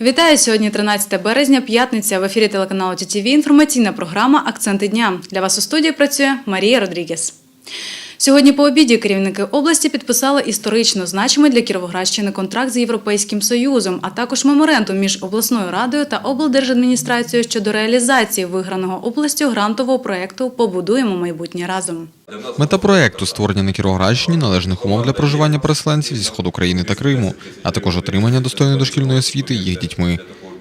Вітаю сьогодні 13 березня, п'ятниця. В ефірі телеканалу ТІТІВІ інформаційна програма Акценти дня. Для вас у студії працює Марія Родрігес. Сьогодні по обіді керівники області підписали історично значимий для Кіровоградщини контракт з Європейським Союзом, а також меморандум між обласною радою та облдержадміністрацією щодо реалізації виграного областю грантового проєкту Побудуємо майбутнє разом. Мета проекту створення на Кіровоградщині належних умов для проживання переселенців зі сходу країни та Криму, а також отримання достойної дошкільної освіти їх дітьми.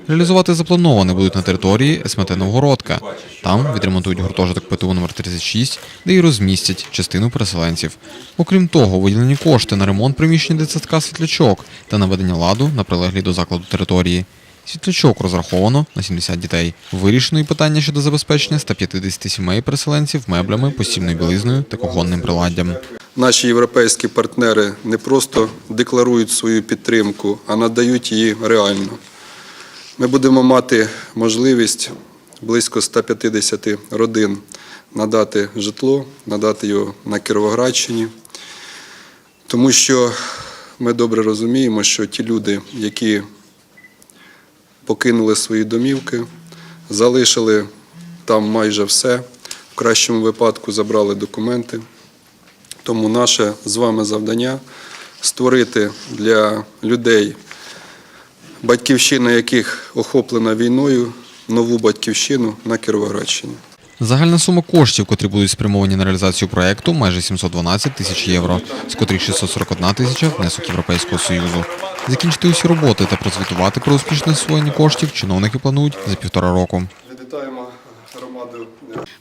Реалізувати заплановане будуть на території СМТ Новгородка. Там відремонтують гуртожиток ПТУ номер 36, де й розмістять частину переселенців. Окрім того, виділені кошти на ремонт приміщення дитсадка світлячок та наведення ладу на прилеглій до закладу території. Світлячок розраховано на 70 дітей. Вирішено і питання щодо забезпечення 150 сімей переселенців меблями, постільною білизною та кухонним приладдям. Наші європейські партнери не просто декларують свою підтримку, а надають її реально. Ми будемо мати можливість близько 150 родин надати житло, надати його на Кіровоградщині, тому що ми добре розуміємо, що ті люди, які покинули свої домівки, залишили там майже все, в кращому випадку забрали документи. Тому наше з вами завдання створити для людей, батьківщина яких охоплена війною, нову батьківщину на Кіровоградщині. Загальна сума коштів, котрі будуть спрямовані на реалізацію проєкту, майже 712 тисяч євро, з котрих 641 тисяча – внесок Європейського Союзу. Закінчити усі роботи та прозвітувати про успішне освоєння коштів чиновники планують за півтора року.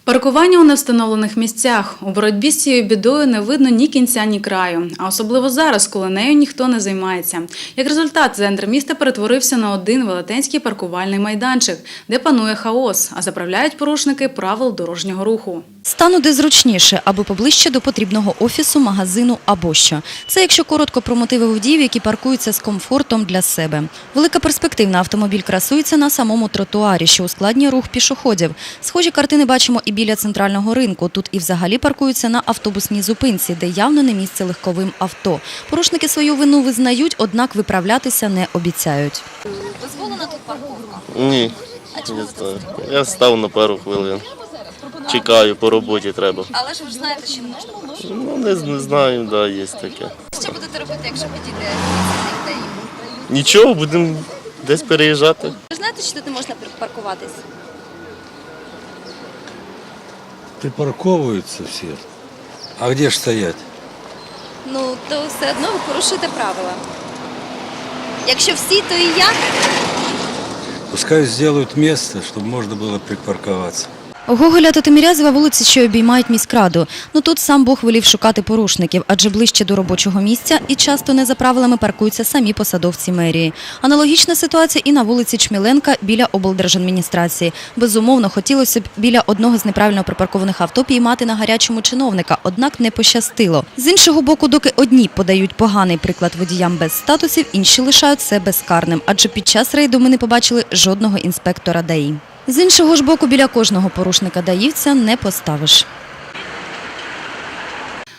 Паркування у невстановлених місцях. У боротьбі з цією бідою не видно ні кінця, ні краю. А особливо зараз, коли нею ніхто не займається. Як результат, центр міста перетворився на один велетенський паркувальний майданчик, де панує хаос, а заправляють порушники правил дорожнього руху. Стану де зручніше, аби поближче до потрібного офісу, магазину або що. Це якщо коротко про мотиви водіїв, які паркуються з комфортом для себе. Велика перспективна автомобіль красується на самому тротуарі, що ускладнює рух пішоходів. Схожі картини бачимо і біля центрального ринку. Тут і взагалі паркуються на автобусній зупинці, де явно не місце легковим авто. Порушники свою вину визнають, однак виправлятися не обіцяють. Дозволена тут парковка? Ні, не знаю. Я став на пару хвилин. Чекаю, по роботі треба. Але ж ви знаєте, що можна, Ну, не, не знаю, да, є таке. Що будете робити, якщо підійде? Нічого, будемо десь переїжджати. Ви знаєте, що тут не можна паркуватись? Припарковываются все. А где ж стоять? Ну, то все одно ви порушуєте правила. Якщо всі, то і я. Пускай сделают место, чтобы можно было припарковаться. Гоголя та Тимирязева вулиці, що обіймають міськраду. Ну тут сам Бог велів шукати порушників, адже ближче до робочого місця і часто не за правилами паркуються самі посадовці мерії. Аналогічна ситуація і на вулиці Чміленка біля облдержадміністрації. Безумовно, хотілося б біля одного з неправильно припаркованих авто піймати на гарячому чиновника, однак не пощастило. З іншого боку, доки одні подають поганий приклад водіям без статусів, інші лишають це безкарним, адже під час рейду ми не побачили жодного інспектора ДАІ. З іншого ж боку, біля кожного порушника даївця не поставиш.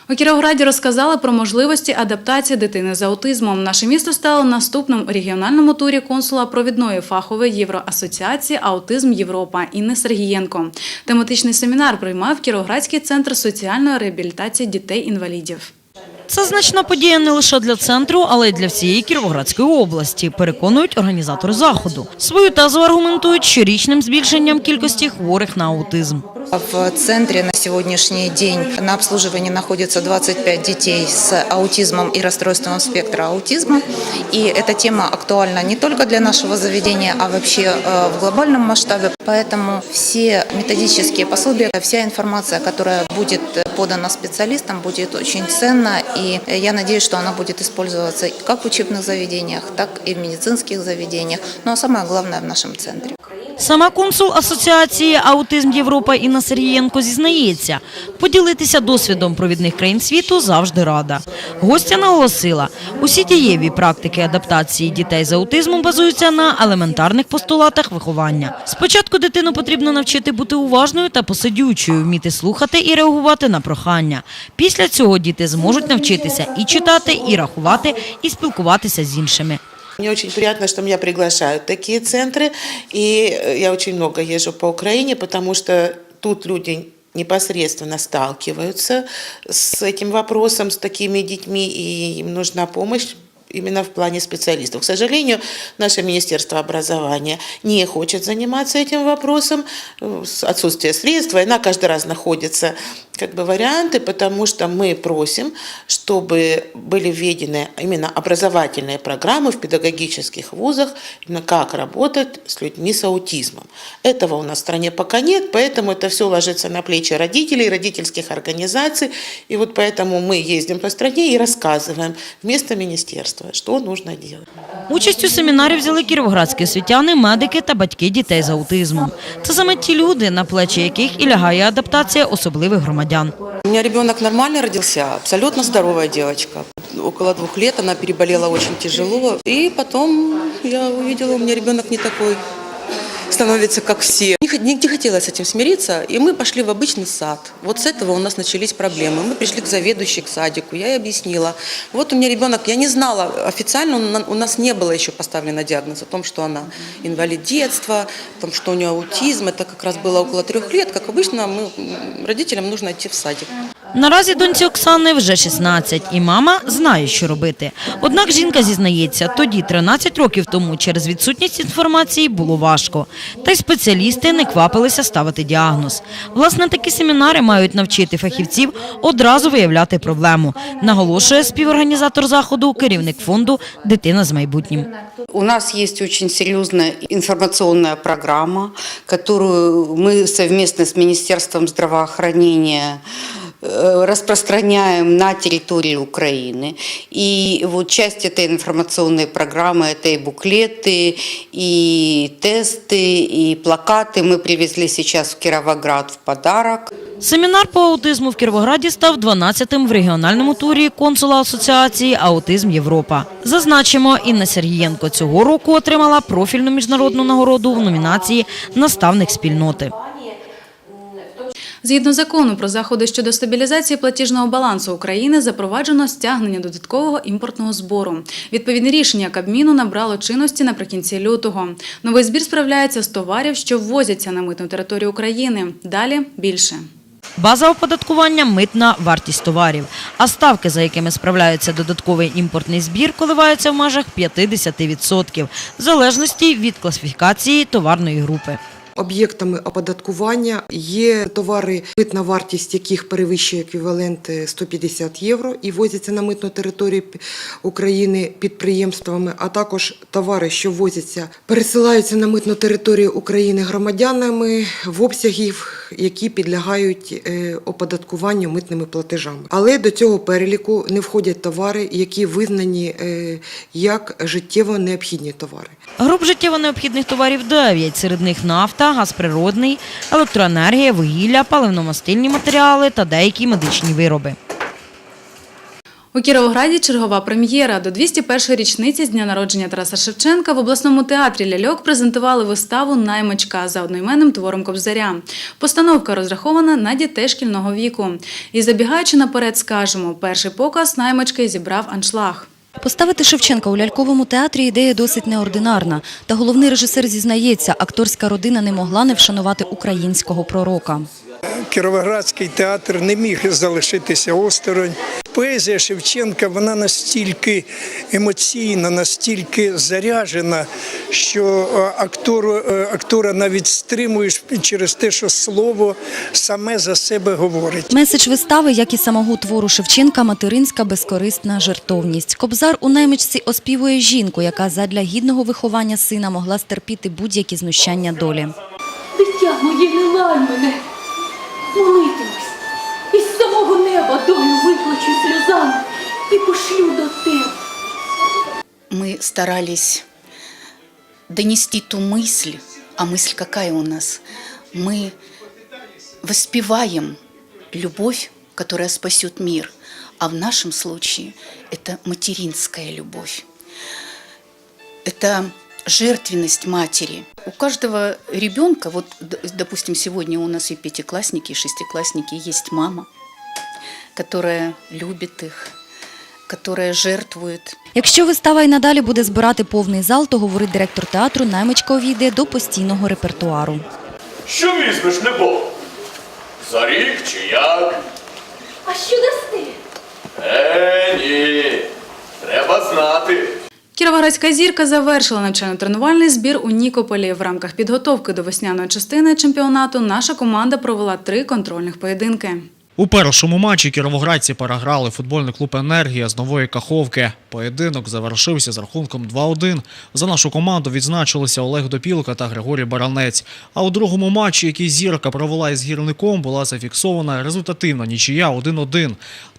У Кіровограді розказали про можливості адаптації дитини з аутизмом. Наше місто стало наступним у регіональному турі консула провідної фахової євроасоціації Аутизм Європа Інни Сергієнко. Тематичний семінар приймав Кіровоградський центр соціальної реабілітації дітей-інвалідів. Це значна подія не лише для центру, але й для всієї Кіровоградської області, переконують організатори заходу. Свою тезу аргументують щорічним збільшенням кількості хворих на аутизм. В центре на сегодняшний день на обслуживании находится 25 детей с аутизмом и расстройством спектра аутизма. И эта тема актуальна не только для нашего заведения, а вообще э, в глобальном масштабе. Поэтому все методические пособия, вся информация, которая будет подана специалистам, будет очень ценно. И я надеюсь, что она будет использоваться как в учебных заведениях, так и в медицинских заведениях. Ну а самое главное в нашем центре. Сама консул асоціації Аутизм Європа Інна Сергієнко зізнається, поділитися досвідом провідних країн світу завжди рада. Гостя наголосила, усі дієві практики адаптації дітей з аутизмом базуються на елементарних постулатах виховання. Спочатку дитину потрібно навчити бути уважною та посидючою, вміти слухати і реагувати на прохання. Після цього діти зможуть навчитися і читати, і рахувати, і спілкуватися з іншими. Мне очень приятно, что меня приглашают такие центры. И э, я очень много езжу по Украине, потому что тут люди непосредственно сталкиваются с этим вопросом, с такими детьми, и им нужна помощь именно в плане специалистов. К сожалению, наше Министерство образования не хочет заниматься этим вопросом, отсутствие средств, и она каждый раз находится как бы варианты, потому что мы просим, чтобы были введены именно образовательные программы в педагогических вузах, именно как работать с людьми с аутизмом. Этого у нас в стране пока нет, поэтому это все ложится на плечи родителей, родительских организаций, и вот поэтому мы ездим по стране и рассказываем вместо министерства, что нужно делать. Участь у семінарі взяли кіровоградські освітяни, медики та батьки дітей з аутизмом. Це саме ті люди, на плечі яких і лягає адаптація особливих громадян. У меня ребенок нормально родился, абсолютно здоровая девочка. Около двух лет она переболела очень тяжело. И потом я увидела, у меня ребенок не такой становится, как все. Не, хот- не, не хотелось с этим смириться, и мы пошли в обычный сад. Вот с этого у нас начались проблемы. Мы пришли к заведующей, к садику, я ей объяснила. Вот у меня ребенок, я не знала, официально у на- у нас не было еще поставлено диагноз о том, что она инвалид детства, о том, что у нее аутизм. Это как раз было около трех лет. Как обычно, мы, м, родителям нужно идти в садик. Наразі доньці Оксани вже 16, і мама знає, що робити. Однак жінка зізнається, тоді, 13 років тому, через відсутність інформації було важко. Та й спеціалісти не квапилися ставити діагноз. Власне, такі семінари мають навчити фахівців одразу виявляти проблему, наголошує співорганізатор заходу, керівник фонду Дитина з майбутнім. У нас есть очень серьезная информационная программа, которую мы совместно с Министерством здравоохранения э, распространяем на территории Украины. И вот часть этой информационной программы – это и буклеты, и тесты, и плакаты. Мы привезли сейчас в Кировоград в подарок. Семінар по аутизму в Кіровограді став 12-тим в регіональному турі консула Асоціації Аутизм Європа. Зазначимо, Інна Сергієнко цього року отримала профільну міжнародну нагороду в номінації Наставник спільноти. Згідно закону про заходи щодо стабілізації платіжного балансу України запроваджено стягнення додаткового імпортного збору. Відповідне рішення Кабміну набрало чинності наприкінці лютого. Новий збір справляється з товарів, що ввозяться на митну територію України. Далі більше. База оподаткування – митна вартість товарів. А ставки, за якими справляється додатковий імпортний збір, коливаються в межах 50% в залежності від класифікації товарної групи. Об'єктами оподаткування є товари, митна вартість яких перевищує еквівалент е, 150 євро і возяться на митну територію України підприємствами, а також товари, що возяться, пересилаються на митну територію України громадянами в обсягів, які підлягають е, оподаткуванню митними платежами. Але до цього переліку не входять товари, які визнані е, як життєво необхідні товари. Груп життєво необхідних товарів 9. Серед них нафта, газ природний, електроенергія, вугілля, паливно-мастильні матеріали та деякі медичні вироби. У Кіровограді чергова прем'єра. До 201-ї річниці з дня народження Тараса Шевченка в обласному театрі Ляльок презентували виставу Наймичка за одноіменним твором Кобзаря. Постановка розрахована на дітей шкільного віку. І забігаючи наперед, скажемо, перший показ наймички зібрав аншлаг. Поставити Шевченка у ляльковому театрі ідея досить неординарна. Та головний режисер зізнається, акторська родина не могла не вшанувати українського пророка. Кіровоградський театр не міг залишитися осторонь. Поезія Шевченка вона настільки емоційна, настільки заряжена, що е, актору, е, актора навіть стримуєш через те, що слово саме за себе говорить. Меседж вистави, як і самого твору Шевченка, материнська безкорисна жертовність. Кобзар у наймичці оспівує жінку, яка задля гідного виховання сина могла стерпіти будь-які знущання долі. Дитя моє, не лай мене, молитимось, самого неба долю виплачу сльозами і пошлю до тебе. Мы старались донести ту мысль, а мысль какая у нас? Мы воспеваем любовь, которая спасет мир, а в нашем случае это материнская любовь. Это жертвенность матери. У каждого ребенка, вот, допустим, сегодня у нас и пятиклассники, и шестиклассники, есть мама, которая любит их, которые жертвуют. Якщо вистава і надалі буде збирати повний зал, то говорить директор театру, наймичка увійде до постійного репертуару. Що візьмеш, небо? За рік чи як? А що дасти? Е, ні. Треба знати. Кіровоградська зірка завершила навчально-тренувальний збір у Нікополі. В рамках підготовки до весняної частини чемпіонату наша команда провела три контрольних поєдинки. У першому матчі кіровоградці переграли футбольний клуб Енергія з нової каховки. Поєдинок завершився з рахунком 2-1. За нашу команду відзначилися Олег Допілка та Григорій Баранець. А у другому матчі, який зірка провела із гірником, була зафіксована результативна нічия 1-1.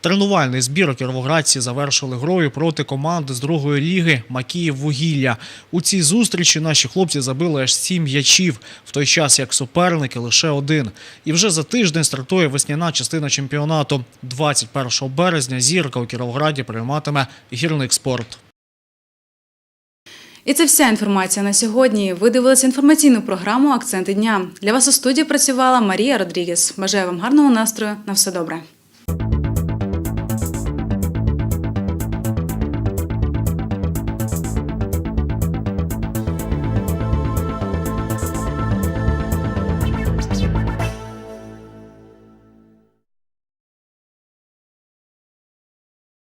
Тренувальний збір кіровоградці завершили грою проти команди з другої ліги Макіїв Вугілля. У цій зустрічі наші хлопці забили аж сім м'ячів, в той час як суперники лише один. І вже за тиждень стартує весняна частина чемпіонату. 21 березня зірка у Кіровограді прийматиме гірник спорт. І це вся інформація на сьогодні. Ви дивилися інформаційну програму Акценти дня. Для вас у студії працювала Марія Родрігес. Бажаю вам гарного настрою. На все добре.